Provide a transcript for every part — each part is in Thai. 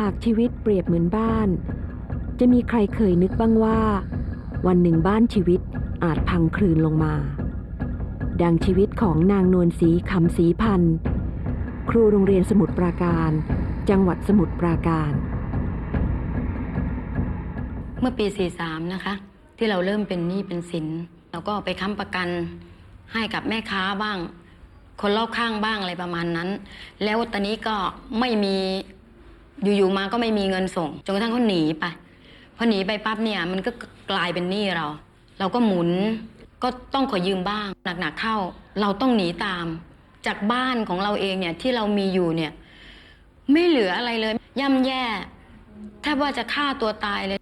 หากชีวิตเปรียบเหมือนบ้าน จะมีใครเคยนึกบ้างว่า วันหนึ่งบ้านชีวิตอาจพังคลืนลงมา ดังชีวิตของนางนวลศรีคำศรีพันธ์ครูโรงเรียนสมุทรปราการ จังหวัดสมุทรปราการ เมื่อปี 43 นะคะ ที่เราเริ่มเป็นหนี้เป็นสินเราก็ไปค้ำประกันให้กับแม่ค้าบ้าง คนรอบข้างบ้างอะไรประมาณนั้น แล้วตอนนี้ก็ไม่มี อยู่ๆมาก็ไม่มีเงินส่งจนกระทั่งเขาหนีไปพอหนีไปปั๊บเนี่ยมันก็กลายเป็นหนี้เรา เราก็หมุนก็ต้องขอยืมบ้างหนักๆเข้า เราต้องหนีตาม จากบ้านของเราเองเนี่ยที่เรามีอยู่เนี่ยไม่เหลืออะไรเลย ย่ำแย่แทบว่าจะฆ่าตัวตายเลย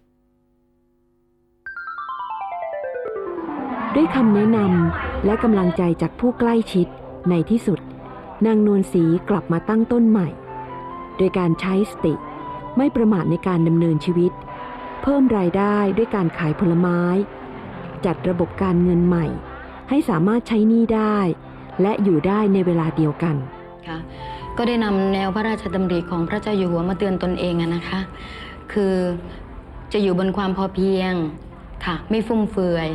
ด้วยคำแนะนำและกำลังใจจากผู้ใกล้ชิดในที่สุด นางนวลศรีกลับมาตั้งต้นใหม่ โดยการใช้สติ ไม่ประมาทในการดำเนินชีวิต เพิ่มรายได้ด้วยการขายผลไม้ จัดระบบการเงินใหม่ ให้สามารถใช้หนี้ได้ และอยู่ได้ในเวลาเดียวกันค่ะก็ได้นำแนวพระราชดำริของพระเจ้าอยู่หัวมาเตือนตนเองนะคะ คือจะอยู่บนความพอเพียงค่ะ ไม่ฟุ่มเฟือย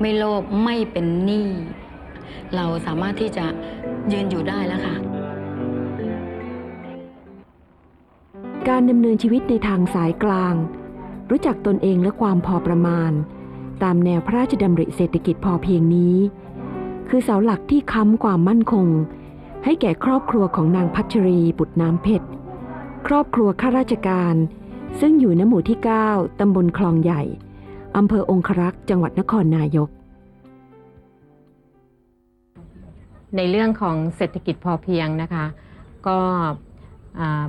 ไม่โลภไม่เป็นหนี้เราสามารถที่จะยืนอยู่ได้แล้วค่ะ การดำเนินชีวิตในทางสายกลาง รู้จักตนเองและความพอประมาณ ตามแนวพระราชดำริเศรษฐกิจพอเพียงนี้ คือเสาหลักที่ค้ำความมั่นคง ให้แก่ครอบครัวของนางพัชรีบุตรน้ำเพชรครอบครัวข้าราชการ ซึ่งอยู่ณหมู่ที่ 9 ตำบลคลองใหญ่อำเภอองครักษ์จังหวัดนครนายก ในเรื่องของเศรษฐกิจพอเพียงนะคะ ก็อ่า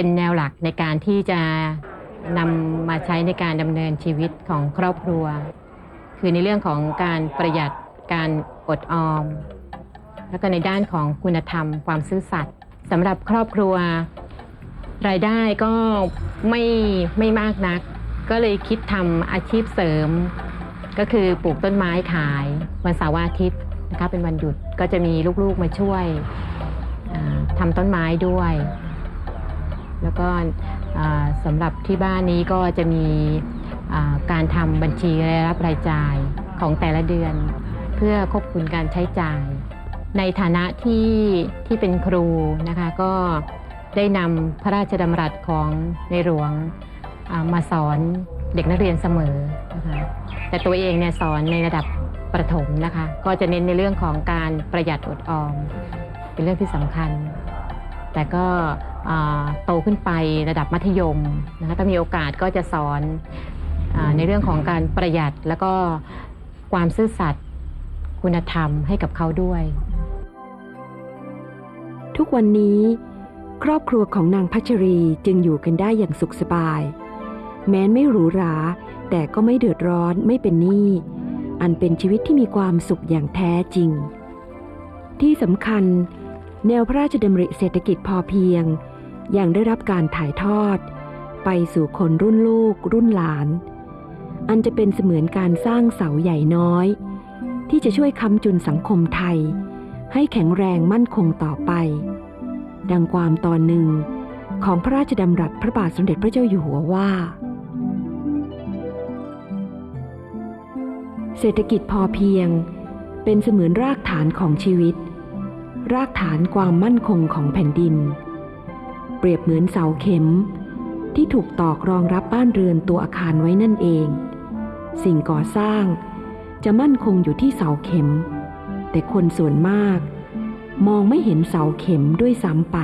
เป็นแนวหลักในการที่จะนำมาใช้ในการดำเนินชีวิตของครอบครัว คือในเรื่องของการประหยัดการอดออม แล้วก็ในด้านของคุณธรรม ความซื่อสัตย์สำหรับครอบครัว รายได้ก็ไม่ไม่มากนัก ก็เลยคิดทำอาชีพเสริม ก็คือปลูกต้นไม้ขายวันเสาร์อาทิตย์นะคะเป็นวันหยุดก็จะมีลูกๆมาช่วยทำต้นไม้ด้วย แล้วก็สำหรับที่บ้านนี้ก็จะมีการทำบัญชีรายรับรายจ่ายของแต่ละเดือน เพื่อควบคุมการใช้จ่าย ในฐานะที่ที่เป็นครูนะคะก็ได้นำพระราชดำรัสของในหลวงามาสอนเด็กนักเรียนเสมอนะคะแต่ตัวเองเนี่ยสอนในระดับประถมนะคะ ก็จะเน้นในเรื่องของการประหยัดอดออม เป็นเรื่องที่สำคัญ แต่ก็โตขึ้นไประดับมัธยมนะคะถ้ามีโอกาสก็จะสอนอในเรื่องของการประหยัดแล้วก็ความซื่อสัตย์คุณธรรมให้กับเขาด้วย ทุกวันนี้ ครอบครัวของนางพัชรีจึงอยู่กันได้อย่างสุขสบาย แม้นไม่หรูหรา แต่ก็ไม่เดือดร้อนไม่เป็นหนี้อันเป็นชีวิตที่มีความสุขอย่างแท้จริง ที่สำคัญ แนวพระราชดำริเศรษฐกิจพอเพียง ยังได้รับการถ่ายทอด ไปสู่คนรุ่นลูกรุ่นหลาน อันจะเป็นเสมือนการสร้างเสาใหญ่น้อย ที่จะช่วยค้ำจุนสังคมไทย ให้แข็งแรงมั่นคงต่อไป ดังความตอนหนึ่งของพระราชดำรัสพระบาทสมเด็จพระเจ้าอยู่หัวว่า เศรษฐกิจพอเพียง เป็นเสมือนรากฐานของชีวิต รากฐานความมั่นคงของแผ่นดิน เปรียบเหมือนเสาเข็ม ที่ถูกตอกรองรับบ้านเรือนตัวอาคารไว้นั่นเอง สิ่งก่อสร้างจะมั่นคงอยู่ที่เสาเข็ม แต่คนส่วนมาก มองไม่เห็นเสาเข็มด้วยซ้ำไป